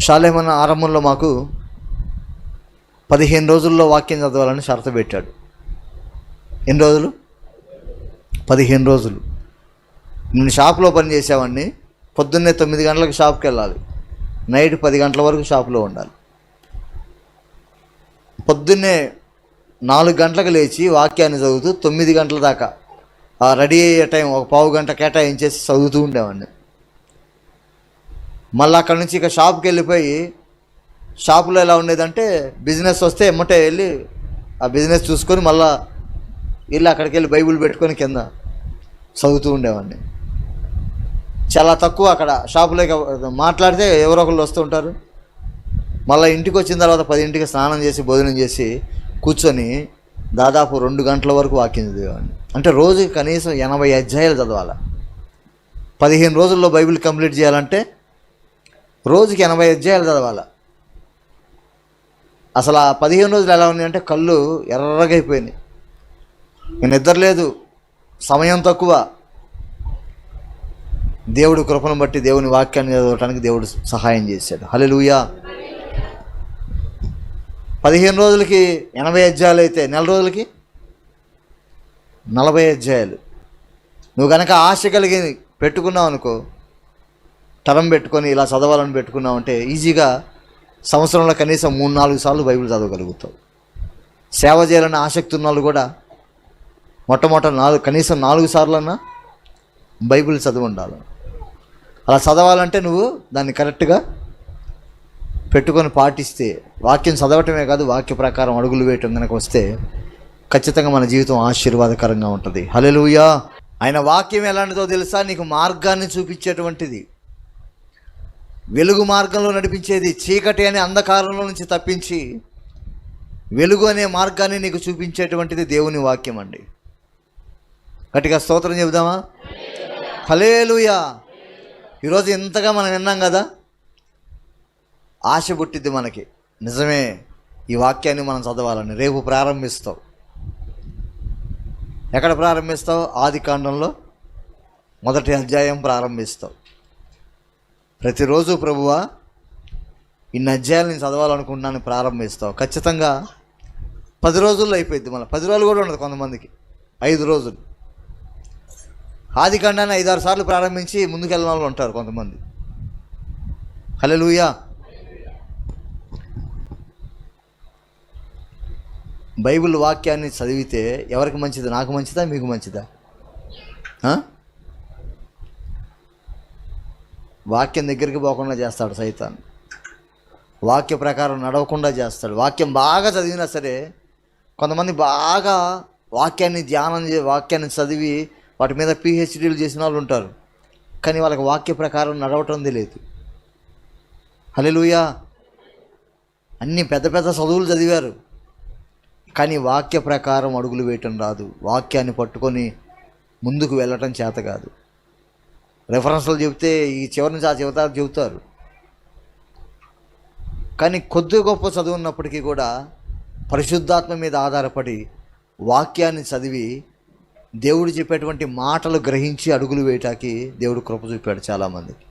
షాలేమన్న ఆరంభంలో మాకు పదిహేను రోజుల్లో వాక్యం చదవాలని షరతు పెట్టాడు. ఎన్ని రోజులు? పదిహేను రోజులు. నేను షాప్లో పని చేసేవాడిని. పొద్దున్నే తొమ్మిది గంటలకు షాప్కి వెళ్ళాలి. నైట్ పది గంటల వరకు షాప్లో ఉండాలి. పొద్దున్నే నాలుగు గంటలకు లేచి వాక్యాన్ని చదువుతూ తొమ్మిది గంటల దాకా రెడీ అయ్యే టైం ఒక పావు గంట కేటాయించేసి చదువుతూ ఉండేవాడిని. మళ్ళీ అక్కడ నుంచి ఇక షాప్కి వెళ్ళిపోయి షాపులో ఎలా ఉండేదంటే బిజినెస్ వస్తే ఎమ్మటే వెళ్ళి ఆ బిజినెస్ చూసుకొని మళ్ళా వెళ్ళి అక్కడికి వెళ్ళి బైబిల్ పెట్టుకొని కింద చదువుతూ ఉండేవాడిని. చాలా తక్కువ అక్కడ షాపులో మాట్లాడితే ఎవరో ఒకళ్ళు వస్తూ ఉంటారు. మళ్ళీ ఇంటికి వచ్చిన తర్వాత పదింటికి స్నానం చేసి భోజనం చేసి కూర్చొని దాదాపు రెండు గంటల వరకు వాక్యం చదివేవాడిని. అంటే రోజుకి కనీసం ఎనభై అధ్యాయాలు చదవాలి. పదిహేను రోజుల్లో బైబిల్ కంప్లీట్ చేయాలంటే రోజుకి ఎనభై అధ్యాయాలు చదవాలి. అసలు ఆ పదిహేను రోజులు ఎలా ఉన్నాయంటే కళ్ళు ఎర్రగైపోయినాయి నిద్ర లేదు సమయం తక్కువ. దేవుడు కృపను బట్టి దేవుని వాక్యాన్ని చదవటానికి దేవుడు సహాయం చేశాడు. హలెలుయా పదిహేను రోజులకి ఎనభై అధ్యాయాలు అయితే నెల రోజులకి? నలభై అధ్యాయాలు. నువ్వు కనుక ఆశ కలిగి పెట్టుకున్నావు అనుకో తరం పెట్టుకొని ఇలా చదవాలని పెట్టుకున్నామంటే ఈజీగా సంవత్సరంలో కనీసం మూడు నాలుగు సార్లు బైబిల్ చదవగలుగుతావు. సేవ చేయాలని ఆసక్తి ఉన్న వాళ్ళు కూడా మొట్టమొదట నాలుగు కనీసం నాలుగు సార్లన్నా బైబిల్ చదివి ఉండాలి. అలా చదవాలంటే నువ్వు దాన్ని కరెక్ట్గా పెట్టుకొని పాటిస్తే వాక్యం చదవటమే కాదు వాక్య ప్రకారం అడుగులు వేయటం కనుక వస్తే ఖచ్చితంగా మన జీవితం ఆశీర్వాదకరంగా ఉంటుంది. హల్లెలూయా! ఆయన వాక్యం ఎలాంటిదో తెలుసా? నీకు మార్గాన్ని చూపించేటువంటిది. వెలుగు మార్గంలో నడిపించేది చీకటి అనే అంధకారంలో నుంచి తప్పించి వెలుగు అనే మార్గాన్ని నీకు చూపించేటువంటిది దేవుని వాక్యం అండి. గట్టిగా స్తోత్రం చెబుదామా? హలేలుయా ఈరోజు ఇంతగా మనం విన్నాం కదా ఆశ పుట్టిద్ది మనకి. నిజమే ఈ వాక్యాన్ని మనం చదవాలని. రేపు ప్రారంభిస్తావు ఎక్కడ ప్రారంభిస్తావు? ఆది కాండంలో మొదటి అధ్యాయం ప్రారంభిస్తావు ప్రతిరోజు ప్రభువా ఈ అధ్యాయాలు నేను చదవాలనుకుంటున్నాను ప్రారంభిస్తావు. ఖచ్చితంగా పది రోజుల్లో అయిపోయింది మళ్ళీ. పది రోజులు కూడా ఉండదు కొంతమందికి. ఐదు రోజులు. ఆది కండాన్ని ఐదారు సార్లు ప్రారంభించి ముందుకెళ్ళిన వాళ్ళు ఉంటారు కొంతమంది. హల్లెలూయా. బైబిల్ వాక్యాన్ని చదివితే ఎవరికి మంచిది? నాకు మంచిదా? మీకు మంచిదా ఆ? వాక్యం దగ్గరికి పోకుండా చేస్తాడు సైతాన్. వాక్య ప్రకారం నడవకుండా చేస్తాడు. వాక్యం బాగా చదివినా సరే కొంతమంది బాగా వాక్యాన్ని ధ్యానం చే వాక్యాన్ని చదివి వాటి మీద పిహెచ్డీలు చేసిన వాళ్ళు ఉంటారు. కానీ వాళ్ళకి వాక్య ప్రకారం నడవటం తెలియదు. హలెలుయా అన్ని పెద్ద పెద్ద చదువులు చదివారు. కానీ వాక్య ప్రకారం అడుగులు వేయటం రాదు. వాక్యాన్ని పట్టుకొని ముందుకు వెళ్ళటం చేత కాదు. రెఫరెన్స్లు చెబితే ఈ చివరి నుంచి ఆ చివరి చెబుతారు. కానీ కొద్ది గొప్ప చదువు ఉన్నప్పటికీ కూడా పరిశుద్ధాత్మ మీద ఆధారపడి వాక్యాన్ని చదివి దేవుడు చెప్పేటువంటి మాటలు గ్రహించి అడుగులు వేయటానికి దేవుడు కృప చూపాడు చాలామందికి.